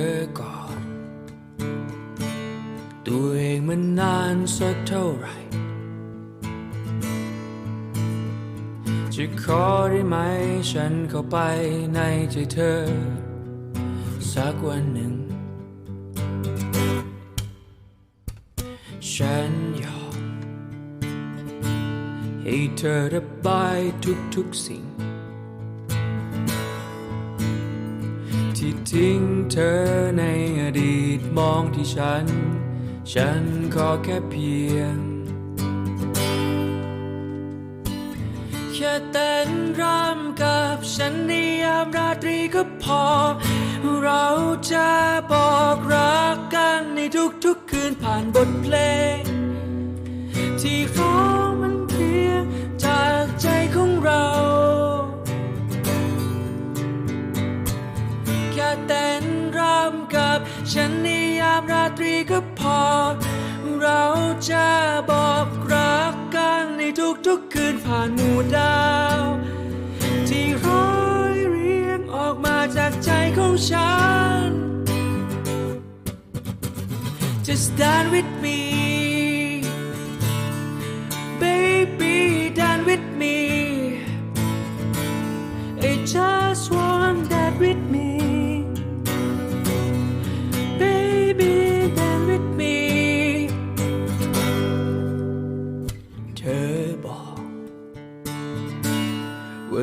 อก่อน ตัวเองมันนานสักเท่าไหร่ จะขอได้ไหมฉันเข้าไปในใจเธอ สักวันหนึ่ง ฉันยอมให้เธอระบายทุกๆสิ่ง ที่ทิ้งเธอในอดีตมองที่ฉัน ฉันขอแค่เพียง แค่เต้นรำกับฉันในยามราตรีก็พอ เราจะบอกรักกันในทุกๆคืนผ่านบทเพลง ที่ร้อ ฉันในยามราตรีก็พอ เราจะบอกรักกันในทุกๆคืนผ่านหมู่ดาว ที่ร้อยเรียงออกมาจากใจของฉัน Just dance with me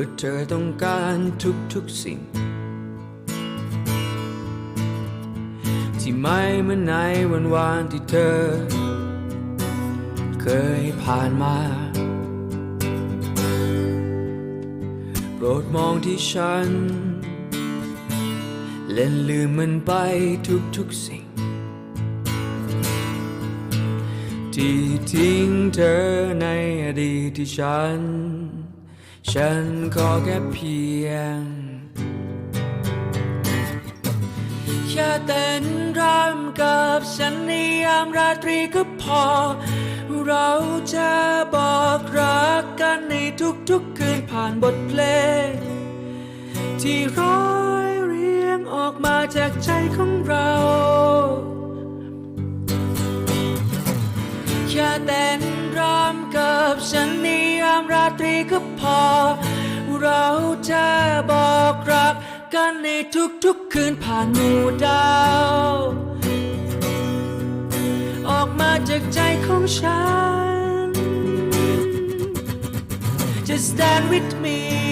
ว่าเธอต้องการทุกๆสิ่ง ที่ไม่เหมือนในวันวานที่เธอ เคยผ่านมา โปรดมองที่ฉันเล่นลืมมันไปทุกๆสิ่ง ที่ทิ้งเธอในอดีตที่ฉัน ฉันขอแค่เพียง แค่เต้นรำกับฉันในยามราตรีก็พอ เราจะบอกรักกันในทุกๆคืนผ่านบทเพลง ที่ร้อยเรียงออกมาจากใจของเราแค่เต้นรำกับฉันในยามราตรีก็ พอ เราจะบอกรักกันในทุกๆคืนผ่านหมู่ดาว ออกมาจากใจของฉัน Just stand with me